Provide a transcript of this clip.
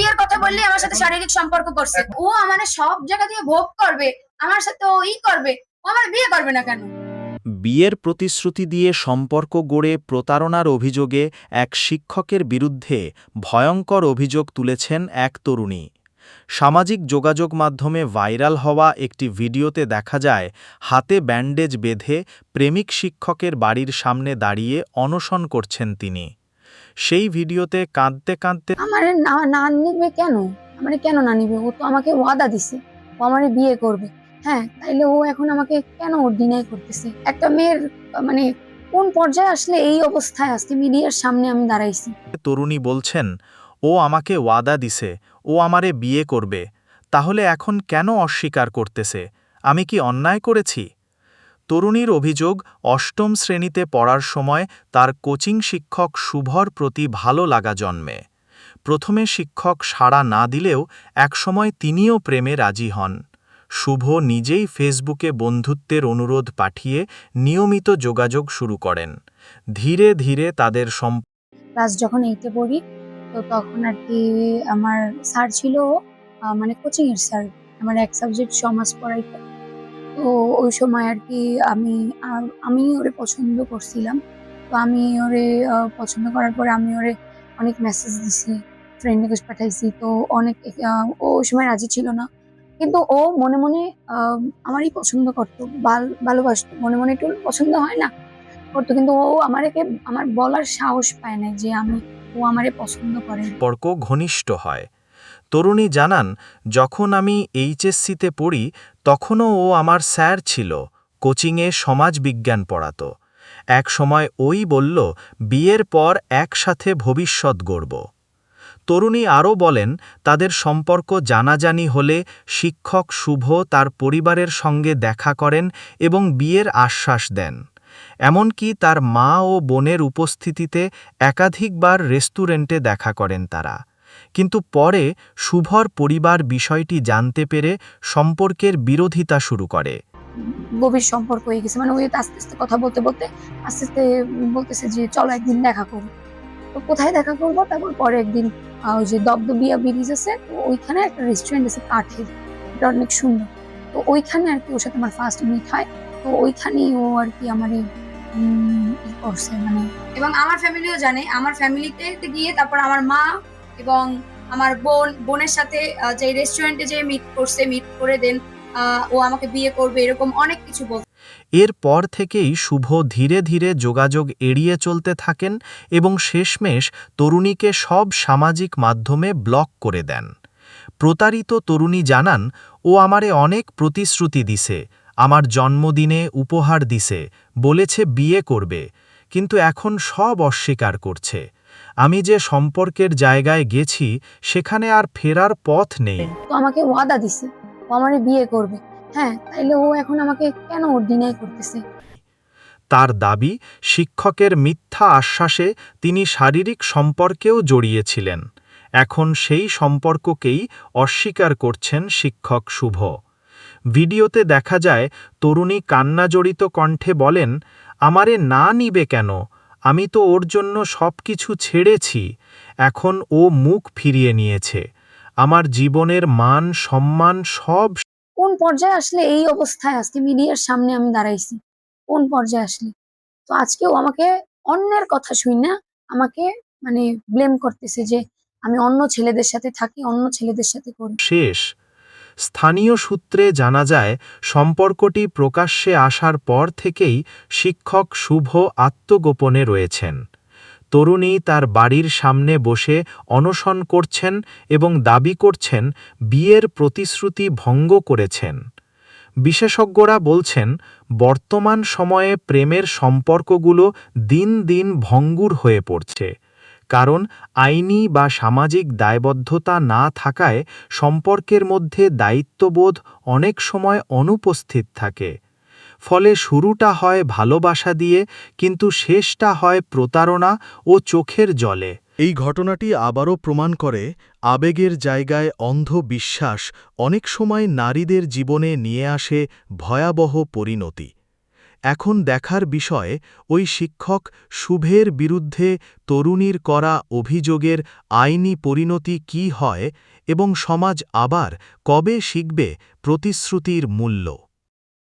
বিয়ের কথা বললে আমার সাথে শারীরিক সম্পর্ক করছে। ও আমার সব জায়গা দিয়ে ভোগ করবে আমার সাথে ও ই করবে ও আমার বিয়ে করবে না কেন? বিয়ের প্রতিশ্রুতি দিয়ে সম্পর্ক গড়ে প্রতারণার অভিযোগে এক শিক্ষকের বিরুদ্ধে ভয়ঙ্কর অভিযোগ তুলেছেন এক তরুণী। সামাজিক যোগাযোগ মাধ্যমে ভাইরাল হওয়া একটি ভিডিওতে দেখা যায় হাতে ব্যান্ডেজ বেঁধে প্রেমিক শিক্ষকের বাড়ির সামনে দাঁড়িয়ে অনশন করছেন তিনি। সেই ভিডিওতে কাঁদতে কাঁদতে আমার না না নিবে কেন? আমার কেন না নিবে? ও তো আমাকে ওয়াদা দিছে। ও আমার বিয়ে করবে। হ্যাঁ তাইলে ও এখন আমাকে কেন ডিনাই করতেছে? একটা মেয়ের মানে কোন পর্যায়ে আসলে এই অবস্থায় আজকে মিডিয়ার সামনে আমি দাঁড়াইছি। তরুণী বলছেন ও আমাকে ওয়াদা দিছে। ও আমারে বিয়ে করবে। তাহলে এখন কেন অস্বীকার করতেছে? আমি কি অন্যায় করেছি? তরুণীর অভিযোগ, অষ্টম শ্রেণীতে পড়ার সময় তার কোচিং শিক্ষক শুভর প্রতি ভালো লাগা জন্মে। প্রথমে শিক্ষক সাড়া না দিলেও একসময় তিনিও প্রেমে রাজি হন। শুভ নিজেই ফেসবুকে বন্ধুত্বের অনুরোধ পাঠিয়ে নিয়মিত যোগাযোগ শুরু করেন। ধীরে ধীরে তাদের ক্লাস যখন এইটে পড়ি, তো তখন আর কি আমার স্যার ছিল মানে কোচিং এর স্যার। আমার এক সাবজেক্ট সমাজ পড়াইতে। তো ওই সময় আর কি আমি আমি ওরে পছন্দ করছিলাম। তো আমি ওরে পছন্দ করার পরে আমি ওরে অনেক মেসেজ দিছি ফ্রেন্ড রিকোয়েস্ট পাঠাইছি। তো অনেক ও ওই সময় রাজি ছিল না। কিন্তু ও মনে মনে আমারই পছন্দ করতো। ভালো ভালোবাসতো। মনে মনে একটু পছন্দ হয় না, করতো। কিন্তু ও আমাকে আমার বলার সাহস পায় না যে আমি, ও আমারে পছন্দ করে। সম্পর্ক ঘনিষ্ঠ হয়। তরুণী জানান, যখন আমি এইচএসসিতে পড়ি, তখনও ও আমার স্যার ছিল, কোচিংয়ে সমাজবিজ্ঞান পড়াতো। এক সময় ওই বলল, বিয়ের পর একসাথে ভবিষ্যৎ গড়ব। তরুণী আরও বলেন, তাদের সম্পর্ক জানাজানি হলে শিক্ষক শুভ তার পরিবারের সঙ্গে দেখা করেন এবং বিয়ের আশ্বাস দেন। এমনকি তার মা ও বোনের উপস্থিতিতে একাধিকবার রেস্টুরেন্টে দেখা করেন তারা। কিন্তু পরে শুভর পরিবার বিষয়টি জানতে পেরে সম্পর্কের বিরোধিতা শুরু করে। গভীর সম্পর্ক হয়ে গেছে। মানে ওই আস্তে আস্তে কথা বলতে বলতে আস্তে আস্তে বলতেছে যে, চলো একদিন দেখা করব। তো কোথায় দেখা করব? তারপর পরে একদিন ওই যে দবদবিয়া ব্রিজ আছে ওইখানে একটা রেস্টুরেন্ট আছে কাঠের। এটা অনেক সুন্দর। তো ওইখানে আর কি ওর সাথে আমার ফার্স্ট মিট হয়। তো ওইখানেই ও আর কি আমার করছে। মানে এবং আমার ফ্যামিলিও জানে। আমার ফ্যামিলিতে গিয়ে তারপর আমার মা এবং আমার বোন, বোনের সাথে যে রেস্টুরেন্টে যে মিট করছে মিট করে দেন ও আমাকে বিয়ে করবে, এরকম অনেক কিছু বলছে এরপর থেকেই শুভ ধীরে ধীরে যোগাযোগ এড়িয়ে চলতে থাকেন এবং শেষমেশ তরুণীকে সব সামাজিক মাধ্যমে ব্লক করে দেন। প্রতারিত তরুণী জানান, ও আমারে অনেক প্রতিশ্রুতি দিছে, আমার জন্মদিনে উপহার দিছে, বলেছে বিয়ে করবে, কিন্তু এখন সব অস্বীকার করছে। আমি যে সম্পর্কের জায়গায় গেছি সেখানে আর ফেরার পথ নেই। তো আমাকে ওয়াদা দিছে। ও আমারে বিয়ে করবে। হ্যাঁ তাইলে ও এখন আমাকে কেন ডিনাই করতেছে? তার দাবি শিক্ষকের মিথ্যা আশ্বাসে তিনি শারীরিক সম্পর্কেও জড়িয়েছিলেন। এখন সেই সম্পর্ককেই অস্বীকার করছেন শিক্ষক শুভ। ভিডিওতে দেখা যায় তরুণী কান্নাজড়িত কণ্ঠে বলেন আমারে না নিবে কেন? আমি তো ওর জন্য সব কিছু ছেড়েছি এখন ও মুখ ফিরিয়ে নিয়েছে। আমার জীবনের মান সম্মান সব কোন পর্যায়ে আসলে এই অবস্থায় আজকে মিডিয়ার সামনে আমি দাঁড়াইছি? কোন পর্যায়ে আসলে? তো আজকে ও আমাকে অন্যের কথা শুই না আমাকে মানে ব্লেম করতেছে যে আমি অন্য ছেলেদের সাথে থাকি অন্য ছেলেদের সাথে করি। শেষ। স্থানীয় সূত্রে জানা যায়, সম্পর্কটি প্রকাশ্যে আসার পর থেকেই শিক্ষক শুভ আত্মগোপনে রয়েছেন। তরুণী তার বাড়ির সামনে বসে অনশন করছেন এবং দাবি করছেন বিয়ের প্রতিশ্রুতি ভঙ্গ করেছেন। বিশেষজ্ঞরা বলছেন, বর্তমান সময়ে প্রেমের সম্পর্কগুলো দিন দিন ভঙ্গুর হয়ে পড়ছে। কারণ আইনি বা সামাজিক দায়বদ্ধতা না থাকায় সম্পর্কের মধ্যে দায়িত্ববোধ অনেক সময় অনুপস্থিত থাকে। ফলে শুরুটা হয় ভালোবাসা দিয়ে, কিন্তু শেষটা হয় প্রতারণা ও চোখের জলে। এই ঘটনাটি আবারও প্রমাণ করে আবেগের জায়গায় অন্ধ বিশ্বাস অনেক সময় নারীদের জীবনে নিয়ে আসে ভয়াবহ পরিণতি। এখন দেখার বিষয়, ওই শিক্ষক শুভের বিরুদ্ধে তরুণীর করা অভিযোগের আইনি পরিণতি কী হয় এবং সমাজ আবার কবে শিখবে প্রতিশ্রুতির মূল্য?